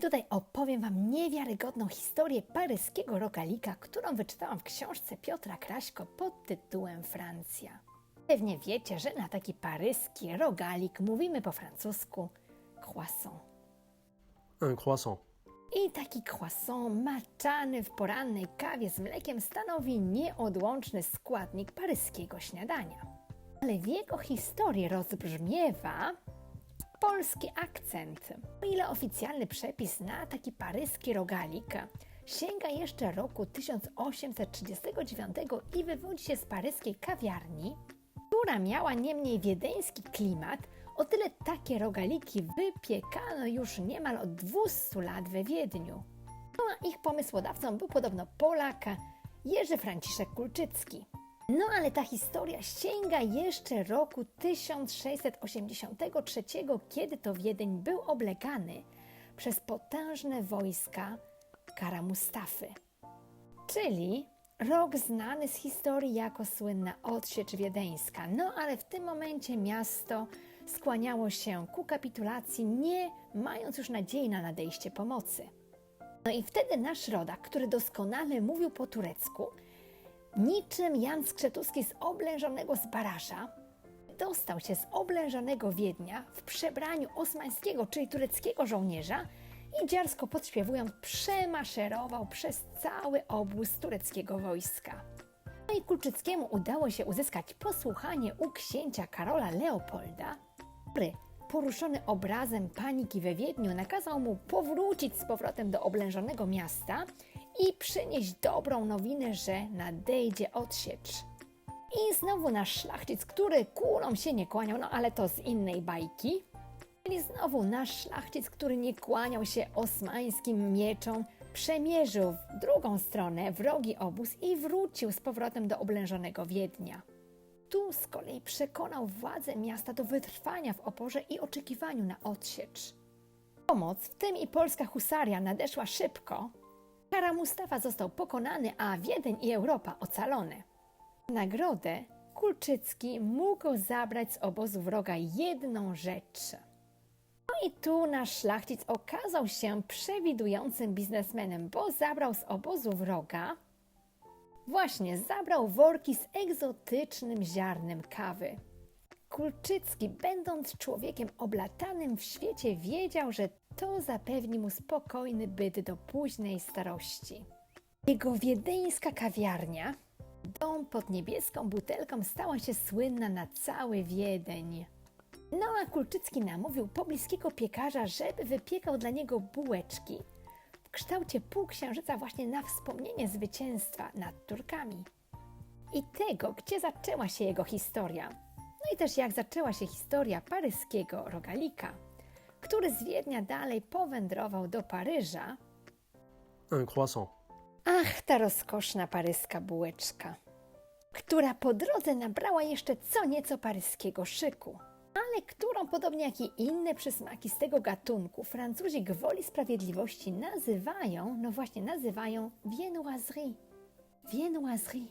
Tutaj opowiem Wam niewiarygodną historię paryskiego rogalika, którą wyczytałam w książce Piotra Kraśko pod tytułem Francja. Pewnie wiecie, że na taki paryski rogalik mówimy po francusku croissant. Un croissant. I taki croissant maczany w porannej kawie z mlekiem stanowi nieodłączny składnik paryskiego śniadania. Ale w jego historii rozbrzmiewa polski akcent. O ile oficjalny przepis na taki paryski rogalik sięga jeszcze roku 1839 i wywodzi się z paryskiej kawiarni, która miała niemniej wiedeński klimat, o tyle takie rogaliki wypiekano już niemal od 200 lat we Wiedniu. No a ich pomysłodawcą był podobno Polak Jerzy Franciszek Kulczycki. No ale ta historia sięga jeszcze roku 1683, kiedy to Wiedeń był oblegany przez potężne wojska Kara Mustafy. Czyli rok znany z historii jako słynna odsiecz wiedeńska. No ale w tym momencie miasto skłaniało się ku kapitulacji, nie mając już nadziei na nadejście pomocy. No i wtedy nasz rodak, który doskonale mówił po turecku, niczym Jan Skrzetuski z oblężonego Zbaraża, dostał się z oblężonego Wiednia w przebraniu osmańskiego, czyli tureckiego żołnierza i dziarsko podśpiewując przemaszerował przez cały obóz tureckiego wojska. No i Kulczyckiemu udało się uzyskać posłuchanie u księcia Karola Leopolda, który poruszony obrazem paniki we Wiedniu nakazał mu powrócić z powrotem do oblężonego miasta i przynieść dobrą nowinę, że nadejdzie odsiecz. I znowu nasz szlachcic, który kulą się nie kłaniał, no ale to z innej bajki. Czyli znowu nasz szlachcic, który nie kłaniał się osmańskim mieczom, przemierzył w drugą stronę wrogi obóz i wrócił z powrotem do oblężonego Wiednia. Tu z kolei przekonał władze miasta do wytrwania w oporze i oczekiwaniu na odsiecz. Pomoc, w tym i polska husaria, nadeszła szybko. Kara Mustafa został pokonany, a Wiedeń i Europa ocalone. Nagrodę Kulczycki mógł zabrać z obozu wroga jedną rzecz. No i tu nasz szlachcic okazał się przewidującym biznesmenem, bo zabrał z obozu wroga Właśnie, zabrał worki z egzotycznym ziarnem kawy. Kulczycki, będąc człowiekiem oblatanym w świecie, wiedział, że to zapewni mu spokojny byt do późnej starości. Jego wiedeńska kawiarnia, dom pod niebieską butelką, stała się słynna na cały Wiedeń. No a Kulczycki namówił pobliskiego piekarza, żeby wypiekał dla niego bułeczki w kształcie półksiężyca właśnie na wspomnienie zwycięstwa nad Turkami. I tego, gdzie zaczęła się jego historia. No i też jak zaczęła się historia paryskiego rogalika, który z Wiednia dalej powędrował do Paryża. Un croissant. Ach, ta rozkoszna paryska bułeczka, która po drodze nabrała jeszcze co nieco paryskiego szyku, ale którą, podobnie jak i inne przysmaki z tego gatunku, Francuzi gwoli sprawiedliwości nazywają, no właśnie nazywają viennoiserie. Viennoiserie.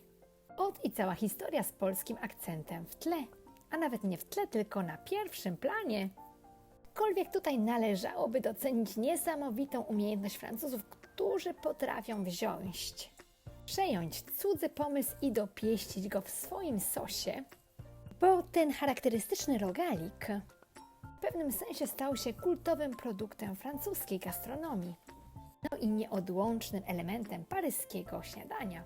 Ot i cała historia z polskim akcentem w tle, a nawet nie w tle, tylko na pierwszym planie. Aczkolwiek tutaj należałoby docenić niesamowitą umiejętność Francuzów, którzy potrafią wziąć, przejąć cudzy pomysł i dopieścić go w swoim sosie, bo ten charakterystyczny rogalik w pewnym sensie stał się kultowym produktem francuskiej gastronomii, no i nieodłącznym elementem paryskiego śniadania.